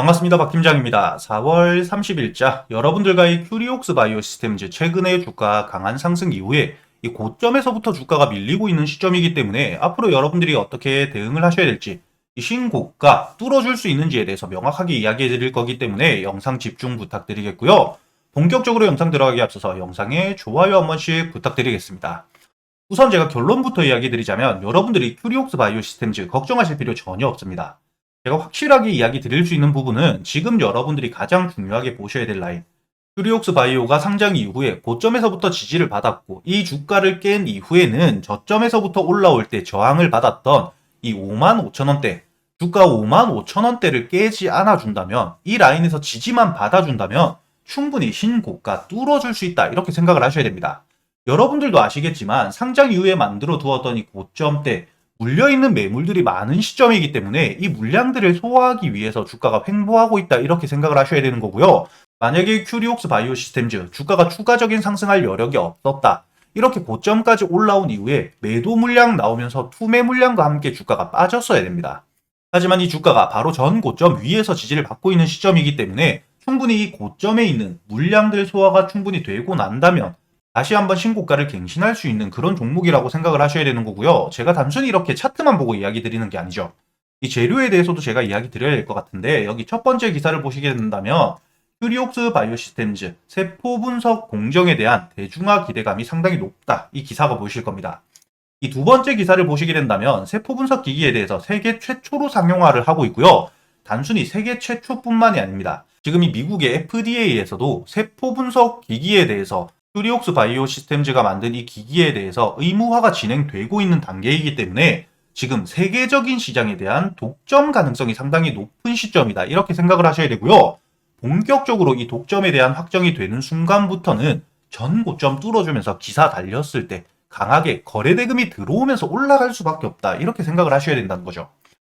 반갑습니다. 박 팀장입니다. 4월 30일자 여러분들과의 큐리옥스 바이오 시스템즈 최근의 주가 강한 상승 이후에 이 고점에서부터 주가가 밀리고 있는 시점이기 때문에 앞으로 여러분들이 어떻게 대응을 하셔야 될지 이 신고가 뚫어줄 수 있는지에 대해서 명확하게 이야기해 드릴 거기 때문에 영상 집중 부탁드리겠고요. 본격적으로 영상 들어가기 앞서서 영상에 좋아요 한 번씩 부탁드리겠습니다. 우선 제가 결론부터 이야기 드리자면 여러분들이 큐리옥스 바이오 시스템즈 걱정하실 필요 전혀 없습니다. 제가 확실하게 이야기 드릴 수 있는 부분은 지금 여러분들이 가장 중요하게 보셔야 될 라인. 큐리옥스 바이오가 상장 이후에 고점에서부터 지지를 받았고 이 주가를 깬 이후에는 저점에서부터 올라올 때 저항을 받았던 이 5만 5천 원대 주가 5만 5천 원대를 깨지 않아 준다면 이 라인에서 지지만 받아준다면 충분히 신고가 뚫어줄 수 있다 이렇게 생각을 하셔야 됩니다. 여러분들도 아시겠지만 상장 이후에 만들어 두었던 이 고점대 물려있는 매물들이 많은 시점이기 때문에 이 물량들을 소화하기 위해서 주가가 횡보하고 있다 이렇게 생각을 하셔야 되는 거고요. 만약에 큐리옥스 바이오 시스템즈 주가가 추가적인 상승할 여력이 없었다. 이렇게 고점까지 올라온 이후에 매도 물량 나오면서 투매 물량과 함께 주가가 빠졌어야 됩니다. 하지만 이 주가가 바로 전 고점 위에서 지지를 받고 있는 시점이기 때문에 충분히 이 고점에 있는 물량들 소화가 충분히 되고 난다면 다시 한번 신고가를 갱신할 수 있는 그런 종목이라고 생각을 하셔야 되는 거고요. 제가 단순히 이렇게 차트만 보고 이야기 드리는 게 아니죠. 이 재료에 대해서도 제가 이야기 드려야 될 것 같은데 여기 첫 번째 기사를 보시게 된다면 큐리옥스 바이오시스템즈 세포 분석 공정에 대한 대중화 기대감이 상당히 높다. 이 기사가 보이실 겁니다. 이 두 번째 기사를 보시게 된다면 세포 분석 기기에 대해서 세계 최초로 상용화를 하고 있고요. 단순히 세계 최초뿐만이 아닙니다. 지금 이 미국의 FDA에서도 세포 분석 기기에 대해서 큐리옥스 바이오 시스템즈가 만든 이 기기에 대해서 의무화가 진행되고 있는 단계이기 때문에 지금 세계적인 시장에 대한 독점 가능성이 상당히 높은 시점이다. 이렇게 생각을 하셔야 되고요. 본격적으로 이 독점에 대한 확정이 되는 순간부터는 전 고점 뚫어주면서 기사 달렸을 때 강하게 거래 대금이 들어오면서 올라갈 수밖에 없다. 이렇게 생각을 하셔야 된다는 거죠.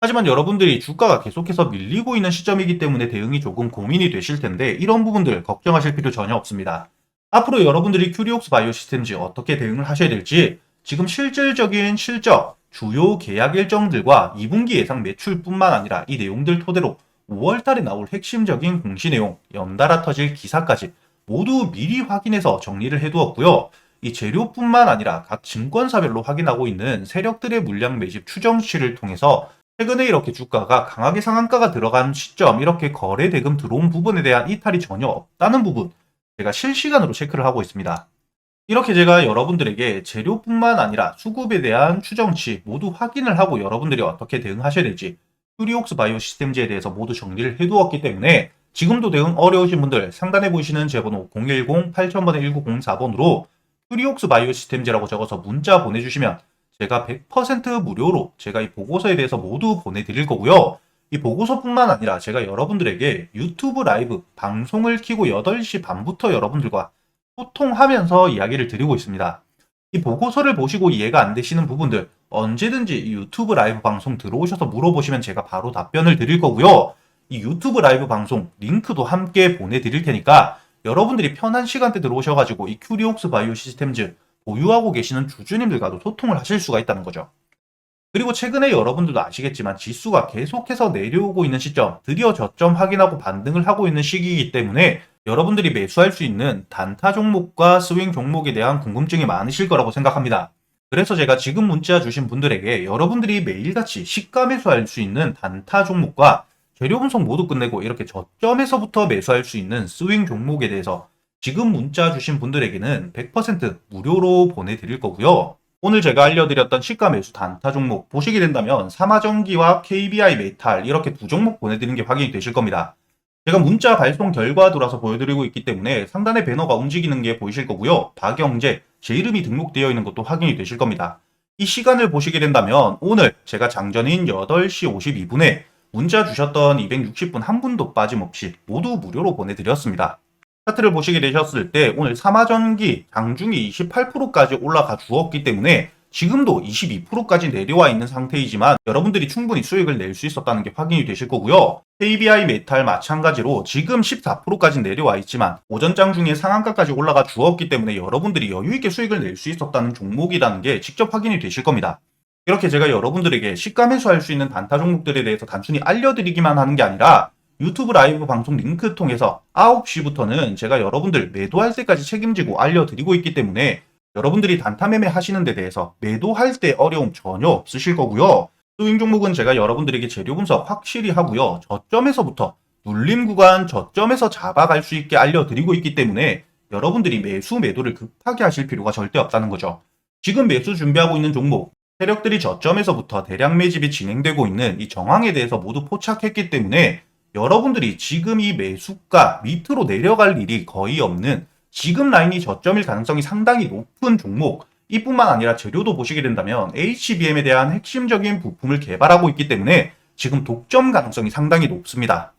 하지만 여러분들이 주가가 계속해서 밀리고 있는 시점이기 때문에 대응이 조금 고민이 되실 텐데 이런 부분들 걱정하실 필요 전혀 없습니다. 앞으로 여러분들이 큐리옥스 바이오 시스템즈 어떻게 대응을 하셔야 될지 지금 실질적인 실적, 주요 계약 일정들과 2분기 예상 매출뿐만 아니라 이 내용들 토대로 5월 달에 나올 핵심적인 공시 내용, 연달아 터질 기사까지 모두 미리 확인해서 정리를 해두었고요. 이 재료뿐만 아니라 각 증권사별로 확인하고 있는 세력들의 물량 매집 추정치를 통해서 최근에 이렇게 주가가 강하게 상한가가 들어간 시점, 이렇게 거래 대금 들어온 부분에 대한 이탈이 전혀 없다는 부분, 제가 실시간으로 체크를 하고 있습니다. 이렇게 제가 여러분들에게 재료뿐만 아니라 수급에 대한 추정치 모두 확인을 하고 여러분들이 어떻게 대응하셔야 될지 큐리옥스 바이오 시스템즈에 대해서 모두 정리를 해두었기 때문에 지금도 대응 어려우신 분들 상단에 보이시는 제 번호 010-8000번에 1904번으로 큐리옥스 바이오 시스템즈라고 적어서 문자 보내주시면 제가 100% 무료로 제가 이 보고서에 대해서 모두 보내드릴 거고요. 이 보고서뿐만 아니라 제가 여러분들에게 유튜브 라이브 방송을 키고 8시 반부터 여러분들과 소통하면서 이야기를 드리고 있습니다. 이 보고서를 보시고 이해가 안 되시는 부분들 언제든지 이 유튜브 라이브 방송 들어오셔서 물어보시면 제가 바로 답변을 드릴 거고요. 이 유튜브 라이브 방송 링크도 함께 보내드릴 테니까 여러분들이 편한 시간대 들어오셔가지고 이 큐리옥스 바이오 시스템즈 보유하고 계시는 주주님들과도 소통을 하실 수가 있다는 거죠. 그리고 최근에 여러분들도 아시겠지만 지수가 계속해서 내려오고 있는 시점, 드디어 저점 확인하고 반등을 하고 있는 시기이기 때문에 여러분들이 매수할 수 있는 단타 종목과 스윙 종목에 대한 궁금증이 많으실 거라고 생각합니다. 그래서 제가 지금 문자 주신 분들에게 여러분들이 매일같이 시가 매수할 수 있는 단타 종목과 재료 분석 모두 끝내고 이렇게 저점에서부터 매수할 수 있는 스윙 종목에 대해서 지금 문자 주신 분들에게는 100% 무료로 보내드릴 거고요. 오늘 제가 알려드렸던 시가 매수 단타 종목 보시게 된다면 삼화전기와 KBI 메탈 이렇게 두 종목 보내드리는 게 확인이 되실 겁니다. 제가 문자 발송 결과 돌아서 보여드리고 있기 때문에 상단에 배너가 움직이는 게 보이실 거고요. 박영재 제 이름이 등록되어 있는 것도 확인이 되실 겁니다. 이 시간을 보시게 된다면 오늘 제가 장전인 8시 52분에 문자 주셨던 260분 한 분도 빠짐없이 모두 무료로 보내드렸습니다. 차트를 보시게 되셨을 때 오늘 삼화전기 장중이 28%까지 올라가 주었기 때문에 지금도 22%까지 내려와 있는 상태이지만 여러분들이 충분히 수익을 낼 수 있었다는 게 확인이 되실 거고요. KBI 메탈 마찬가지로 지금 14%까지 내려와 있지만 오전장 중에 상한가까지 올라가 주었기 때문에 여러분들이 여유있게 수익을 낼 수 있었다는 종목이라는 게 직접 확인이 되실 겁니다. 이렇게 제가 여러분들에게 시가 매수할 수 있는 단타 종목들에 대해서 단순히 알려드리기만 하는 게 아니라 유튜브 라이브 방송 링크 통해서 9시부터는 제가 여러분들 매도할 때까지 책임지고 알려드리고 있기 때문에 여러분들이 단타 매매 하시는 데 대해서 매도할 때 어려움 전혀 없으실 거고요. 스윙 종목은 제가 여러분들에게 재료 분석 확실히 하고요. 저점에서부터 눌림 구간 저점에서 잡아갈 수 있게 알려드리고 있기 때문에 여러분들이 매수 매도를 급하게 하실 필요가 절대 없다는 거죠. 지금 매수 준비하고 있는 종목 세력들이 저점에서부터 대량 매집이 진행되고 있는 이 정황에 대해서 모두 포착했기 때문에 여러분들이 지금 이 매수가 밑으로 내려갈 일이 거의 없는 지금 라인이 저점일 가능성이 상당히 높은 종목 이뿐만 아니라 재료도 보시게 된다면 HBM에 대한 핵심적인 부품을 개발하고 있기 때문에 지금 독점 가능성이 상당히 높습니다.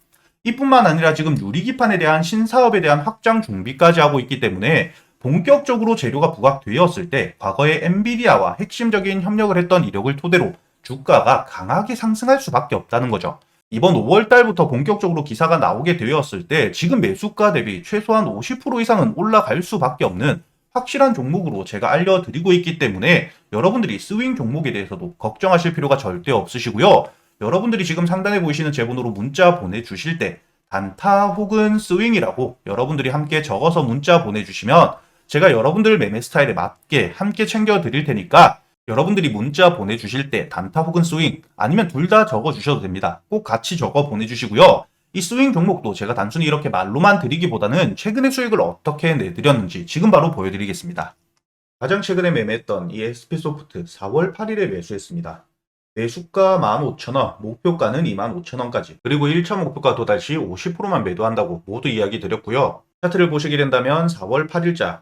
이뿐만 아니라 지금 유리기판에 대한 신사업에 대한 확장 준비까지 하고 있기 때문에 본격적으로 재료가 부각되었을 때 과거에 엔비디아와 핵심적인 협력을 했던 이력을 토대로 주가가 강하게 상승할 수밖에 없다는 거죠. 이번 5월 달부터 본격적으로 기사가 나오게 되었을 때 지금 매수가 대비 최소한 50% 이상은 올라갈 수밖에 없는 확실한 종목으로 제가 알려드리고 있기 때문에 여러분들이 스윙 종목에 대해서도 걱정하실 필요가 절대 없으시고요. 여러분들이 지금 상단에 보이시는 제 번호로 문자 보내주실 때 단타 혹은 스윙이라고 여러분들이 함께 적어서 문자 보내주시면 제가 여러분들 매매 스타일에 맞게 함께 챙겨드릴 테니까 여러분들이 문자 보내주실 때 단타 혹은 스윙 아니면 둘 다 적어주셔도 됩니다. 꼭 같이 적어 보내주시고요. 이 스윙 종목도 제가 단순히 이렇게 말로만 드리기보다는 최근의 수익을 어떻게 내드렸는지 지금 바로 보여드리겠습니다. 가장 최근에 매매했던 이 SP소프트 4월 8일에 매수했습니다. 매수가 15,000원, 목표가는 25,000원까지, 그리고 1차 목표가 도달 시 50%만 매도한다고 모두 이야기 드렸고요. 차트를 보시게 된다면 4월 8일자